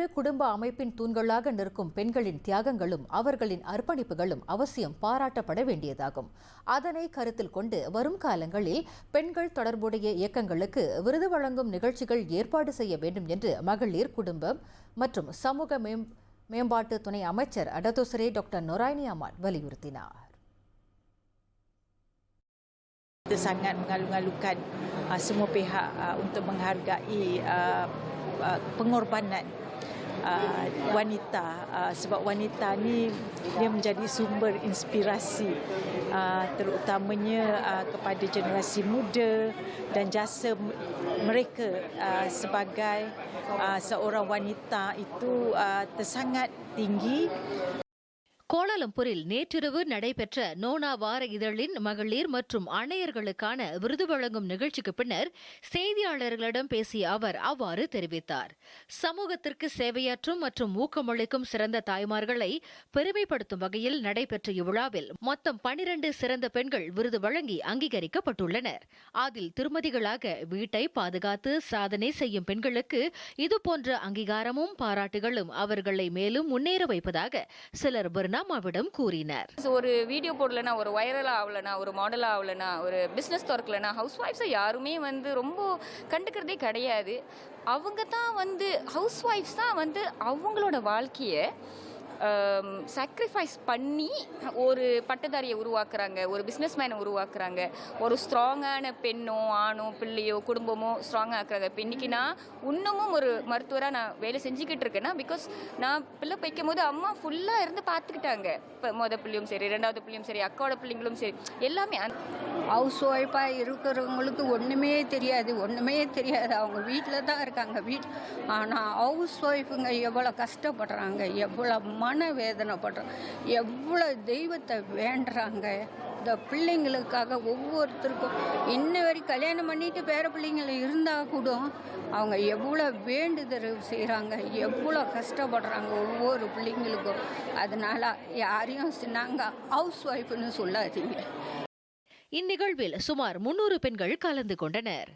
ஒவ்வொரு குடும்ப அமைப்பின் தூண்களாக நிற்கும் பெண்களின் தியாகங்களும் அவர்களின் அர்ப்பணிப்புகளும் அவசியம் பாராட்டப்பட வேண்டியதாகும். அதனை கருத்தில் கொண்டு வரும் காலங்களில் பெண்கள் தொடர்புடைய இயக்கங்களுக்கு விருது வழங்கும் நிகழ்ச்சிகள் ஏற்பாடு செய்ய வேண்டும் என்று மகளிர் குடும்பம் மற்றும் சமூக மேம் மேம்பாட்டு துணை அமைச்சர் அடதோசரே டாக்டர் நொராயினி அம்மான் வலியுறுத்தினார். Kita sangat mengalu-alukan uh, ah, semua pihak uh, untuk menghargai uh, uh, pengorbanan uh, wanita. Uh, sebab wanita ni dia menjadi sumber inspirasi uh, terutamanya uh, kepada generasi muda dan jasa mereka uh, sebagai uh, seorang wanita itu uh, tersangat tinggi கோலாலம்பூரில் நேற்றிரவு நடைபெற்ற நோனா வார இதழின் மகளிர் மற்றும் அணையர்களுக்கான விருது வழங்கும் நிகழ்ச்சிக்கு பின்னர் செய்தியாளர்களிடம் பேசிய அவர் அவ்வாறு தெரிவித்தார். சமூகத்திற்கு சேவையாற்றும் மற்றும் ஊக்கமளிக்கும் சிறந்த தாய்மார்களை பெருமைப்படுத்தும் வகையில் நடைபெற்ற இவ்விழாவில் மொத்தம் பனிரண்டு சிறந்த பெண்கள் விருது வழங்கி அங்கீகரிக்கப்பட்டுள்ளனர். அதில் திருமதிகளாக வீட்டை பாதுகாத்து சாதனை செய்யும் பெண்களுக்கு இதுபோன்ற அங்கீகாரமும் பாராட்டுகளும் அவர்களை மேலும் முன்னேற வைப்பதாக சிலர் பர்னாமாவிடம் கூறினர். ஒரு வீடியோ போடலனா ஒரு வைரல் ஆகலனா ஒரு மாடலாக ஆகலனா ஒரு பிஸ்னஸ் திறக்கலனா ஹவுஸ் ஒய்ஃப்ஸை யாருமே வந்து ரொம்ப கண்டுக்கிறதே கிடையாது. அவங்க தான் வந்து ஹவுஸ் ஒய்ஃப்ஸ் தான் வந்து அவங்களோட வாழ்க்கையை Um, சாக்ரிஃபைஸ் பண்ணி ஒரு பட்டதாரியை உருவாக்குறாங்க ஒரு பிஸ்னஸ் மேனை உருவாக்குறாங்க. ஒரு ஸ்ட்ராங்கான பெண்ணோ ஆணோ பிள்ளையோ குடும்பமோ ஸ்ட்ராங்காக ஆக்குறாங்க. இப்போ இன்றைக்கி நான் இன்னமும் ஒரு மருத்துவராக நான் வேலை செஞ்சுக்கிட்டு இருக்கேன்னா பிகாஸ் நான் பிள்ளை பைக்கும் போது அம்மா ஃபுல்லாக இருந்து பார்த்துக்கிட்டாங்க. இப்போ மொதல் பிள்ளையும் சரி ரெண்டாவது பிள்ளையும் சரி அக்காவோட பிள்ளைங்களும் சரி எல்லாமே ஹவுஸ் ஒய்ஃபாக இருக்கிறவங்களுக்கு ஒன்றுமே தெரியாது ஒன்றுமே தெரியாது. அவங்க வீட்டில் தான் இருக்காங்க வீட் ஆனால் ஹவுஸ் ஒய்ஃபுங்க எவ்வளோ கஷ்டப்படுறாங்க எவ்வளோ மன வேதனைப்படுறோம் எவ்வளோ தெய்வத்தை வேண்டுறாங்க? இந்த பிள்ளைங்களுக்காக ஒவ்வொருத்தருக்கும் இன்ன வரைக்கும் கல்யாணம் பண்ணிட்டு பேர பிள்ளைங்கள் இருந்தால் கூட அவங்க எவ்வளோ வேண்டுதல் செய்கிறாங்க எவ்வளோ கஷ்டப்படுறாங்க ஒவ்வொரு பிள்ளைங்களுக்கும். அதனால் யாரையும் நாங்கள் ஹவுஸ் ஒய்ஃப்னு சொல்லாதீங்க. இந்நிகழ்வில் சுமார் முன்னூறு பெண்கள் கலந்து கொண்டனர்.